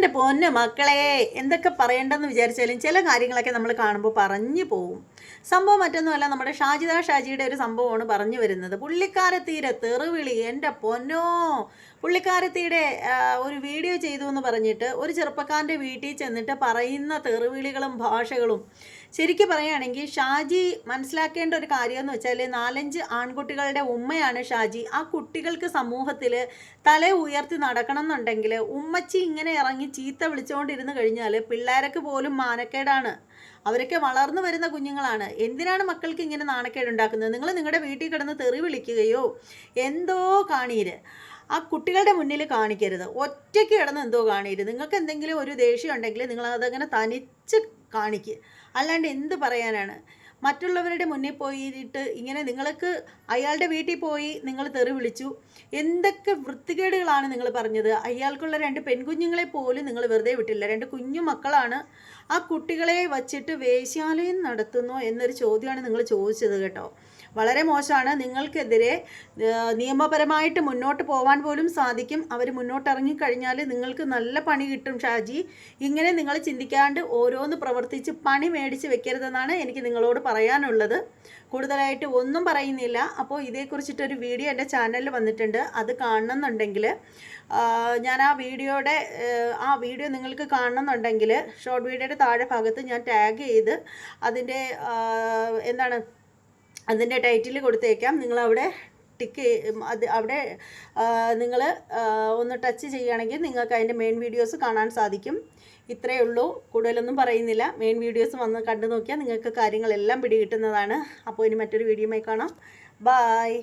എന്റെ പൊന്ന് മക്കളെ എന്തൊക്കെ പറയണ്ടെന്ന് വിചാരിച്ചാലും ചില കാര്യങ്ങളൊക്കെ നമ്മൾ കാണുമ്പോൾ പറഞ്ഞു പോവും. സംഭവം മറ്റൊന്നുമല്ല നമ്മുടെ ഷാജിദ ഷാജിയുടെ ഒരു സംഭവമാണ് പറഞ്ഞു വരുന്നത്. പുള്ളിക്കാരത്തീരെ തെറിവിളി എന്റെ പൊന്നോ. പുള്ളിക്കാരത്തിയുടെ ആ, ഒരു വീഡിയോ ചെയ്തു എന്ന് പറഞ്ഞിട്ട് ഒരു ചെറുപ്പക്കാരന്റെ വീട്ടിൽ ചെന്നിട്ട് പറയുന്ന തെറിവിളികളും ഭാഷകളും. ശരിക്കും പറയുകയാണെങ്കിൽ ഷാജി മനസ്സിലാക്കേണ്ട ഒരു കാര്യം എന്ന് വെച്ചാൽ നാലഞ്ച് ആൺകുട്ടികളുടെ ഉമ്മയാണ് ഷാജി. ആ കുട്ടികൾക്ക് സമൂഹത്തിൽ തല ഉയർത്തി നടക്കണം എന്നുണ്ടെങ്കിൽ ഉമ്മച്ചി ഇങ്ങനെ ഇറങ്ങി ചീത്ത വിളിച്ചുകൊണ്ടിരുന്ന് കഴിഞ്ഞാൽ പിള്ളേരൊക്കെ പോലും മാനക്കേടാണ്. അവരൊക്കെ വളർന്നു വരുന്ന കുഞ്ഞുങ്ങളാണ്. എന്തിനാണ് മക്കൾക്ക് ഇങ്ങനെ നാണക്കേട് ഉണ്ടാക്കുന്നത് നിങ്ങൾ നിങ്ങളുടെ വീട്ടിൽ കിടന്ന് തെറി വിളിക്കുകയോ എന്തോ കാണീര് ആ കുട്ടികളുടെ മുന്നിൽ കാണിക്കരുത്. ഒറ്റയ്ക്ക് കിടന്ന് എന്തോ കാണരുത് നിങ്ങൾക്ക് എന്തെങ്കിലും ഒരു ദേഷ്യം ഉണ്ടെങ്കിൽ നിങ്ങൾ അതങ്ങനെ തനിച്ച് കാണിക്കുക അല്ലാണ്ട് എന്ത് പറയാനാണ്? മറ്റുള്ളവരുടെ മുന്നിൽ പോയിട്ട് ഇങ്ങനെ നിങ്ങൾക്ക് അയാളുടെ വീട്ടിൽ പോയി നിങ്ങൾ തെറി വിളിച്ചു. എന്തൊക്കെ വൃത്തികേടുകളാണ് നിങ്ങൾ പറഞ്ഞത്? അയാൾക്കുള്ള രണ്ട് പെൺകുഞ്ഞുങ്ങളെ പോലും നിങ്ങൾ വെറുതെ വിട്ടില്ല. രണ്ട് കുഞ്ഞു മക്കളാണ് ആ കുട്ടികളെ വച്ചിട്ട് വേശ്യാലയം നടത്തുന്നു എന്നൊരു ചോദ്യമാണ് നിങ്ങൾ ചോദിച്ചത് കേട്ടോ. വളരെ മോശമാണ്. നിങ്ങൾക്കെതിരെ നിയമപരമായിട്ട് മുന്നോട്ട് പോകാൻ പോലും സാധിക്കും. അവർ മുന്നോട്ട് ഇറങ്ങിക്കഴിഞ്ഞാൽ നിങ്ങൾക്ക് നല്ല പണി കിട്ടും ഷാജി. ഇങ്ങനെ നിങ്ങൾ ചിന്തിക്കാണ്ട് ഓരോന്ന് പ്രവർത്തിച്ച് പണി മേടിച്ച് വെക്കരുതെന്നാണ് എനിക്ക് നിങ്ങളോട് പറയാനുള്ളത്. കൂടുതലായിട്ട് ഒന്നും പറയുന്നില്ല. അപ്പോൾ ഇതേക്കുറിച്ചിട്ടൊരു വീഡിയോ എന്റെ ചാനലിൽ വന്നിട്ടുണ്ട്. അത് കാണണമെന്നുണ്ടെങ്കിൽ ഞാൻ ആ വീഡിയോയുടെ ആ വീഡിയോ നിങ്ങൾക്ക് കാണണമെന്നുണ്ടെങ്കിൽ ഷോർട്ട് വീഡിയോയുടെ താഴെ ഭാഗത്ത് ഞാൻ ടാഗ് ചെയ്ത് അതിന്റെ എന്താണ് അതിന്റെ ടൈറ്റിൽ കൊടുത്തേക്കാം. നിങ്ങളവിടെ ടിക്ക് അത് അവിടെ നിങ്ങൾ ഒന്ന് ടച്ച് ചെയ്യുകയാണെങ്കിൽ നിങ്ങൾക്ക് അതിന്റെ മെയിൻ വീഡിയോസ് കാണാൻ സാധിക്കും. ഇത്രയേ ഉള്ളൂ. കൂടുതലൊന്നും പറയുന്നില്ല. മെയിൻ വീഡിയോസ് വന്ന് കണ്ടു നോക്കിയാൽ നിങ്ങൾക്ക് കാര്യങ്ങളെല്ലാം പിടികിട്ടുന്നതാണ്. അപ്പോൾ ഇനി മറ്റൊരു വീഡിയോയുമായി കാണാം. ബായ്